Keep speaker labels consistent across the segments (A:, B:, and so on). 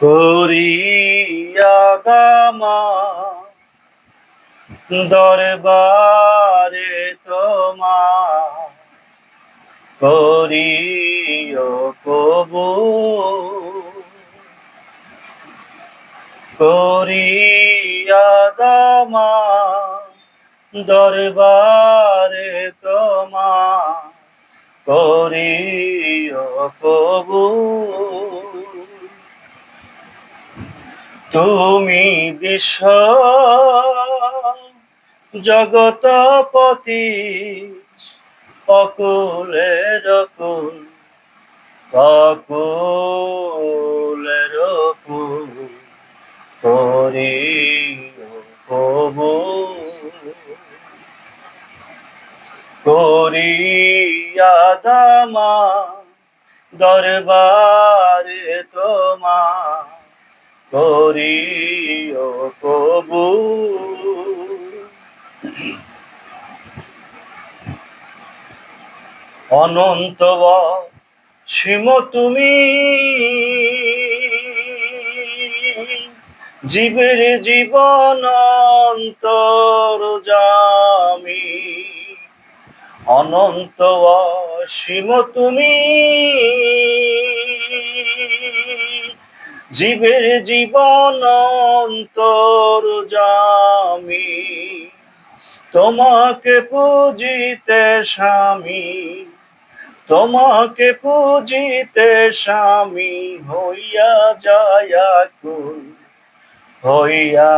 A: করিয়া দামা দরবারে তোমা কবু। করিয়া দামা দরবারে তোমা করিও কবু। তুমি বিশ্ব জগতপতি অকুলের কুল অকুলের কুল করি কবু করিয়া দামা দরবারে তোমা করিও কবু অনন্ত সীম তুমি। জীবের জীবন অন্তর জামি। অনন্ত সীম তুমি। জীবের জীবন অন্তর জামি, তোমাকে পুজিতে স্বামী, তোমাকে পুজিতে স্বামী হইয়া যায়া কুল হইয়া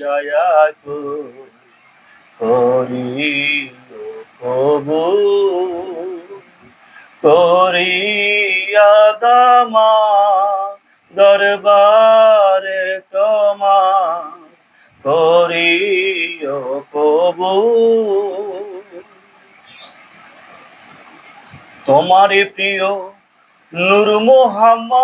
A: যায়া কুল করি কবু দরবারে তোমা করিও কবু তোমারই প্রিয় নূর মোহাম্মদ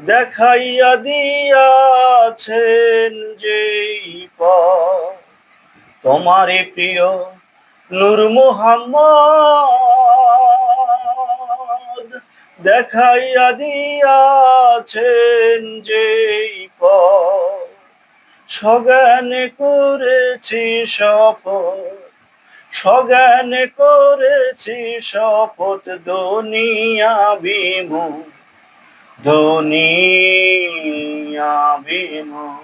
A: দেখাইয়া দিয়াছেন যেই পথ। তোমারই প্রিয় নূর মোহাম্মদ দেখাইয়া দিয়াছেন যেই সজ্ঞানে করেছি শপথ সজ্ঞানে করেছি শপথ দুনিয়া বিমুখ দুনিয়া বিমুখ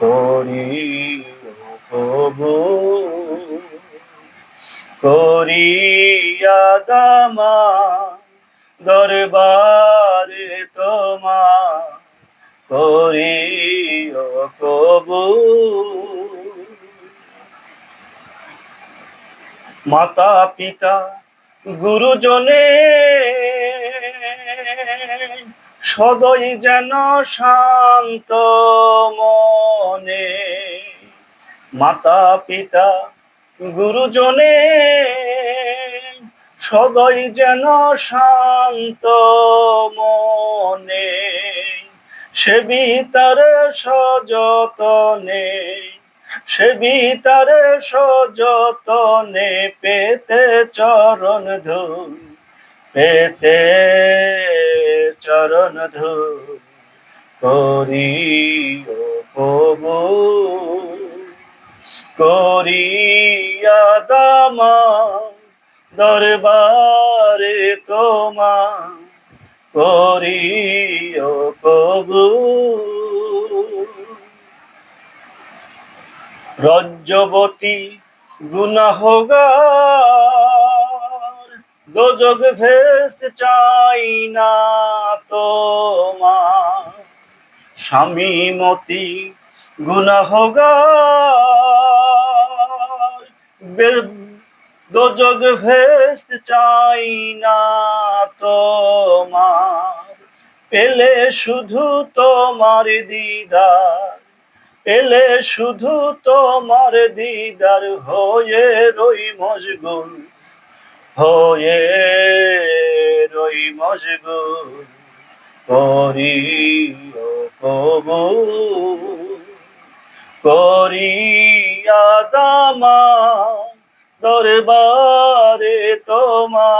A: করি কবু করিয়া দামা দরবারে তোমা করিও কবু মাতা পিতা গুরুজনে সদয় যেন শান্ত মনে। মাতা পিতা গুরুজনে সদয় যেন শান্ত মনে, সে বিতারে সযতনে, সে বিতারে সযতনে পেতে চরণ ধুল পেতে চরণ ধুল করি করিয়া দামা দরবারে তোমা করিও কবু রজ্জবতী গুনাহগার দোজগ ভেস্ত চাই না তোমার। স্বামীমতি গুনাহগার বে- দোজগ ভেস্ত চাই না তোমার। পেলে শুধু তোমার দিদার, পেলে শুধু তোমার দিদার হয়ে রই মশগুল, হয়ে রই মশগুল করি কবু করিয়া দামা দরবারে তোমা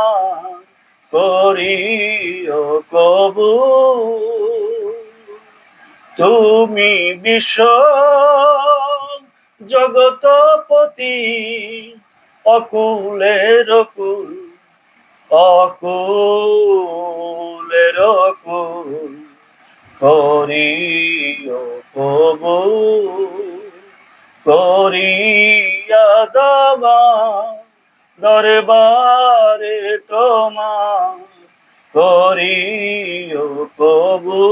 A: করিও কবু তুমি বিশ্ব জগতপতি অকুলের অকুল অকুলের অকুল করিও কবু করিয়া দাবা দরবারে তোমা করিও কবু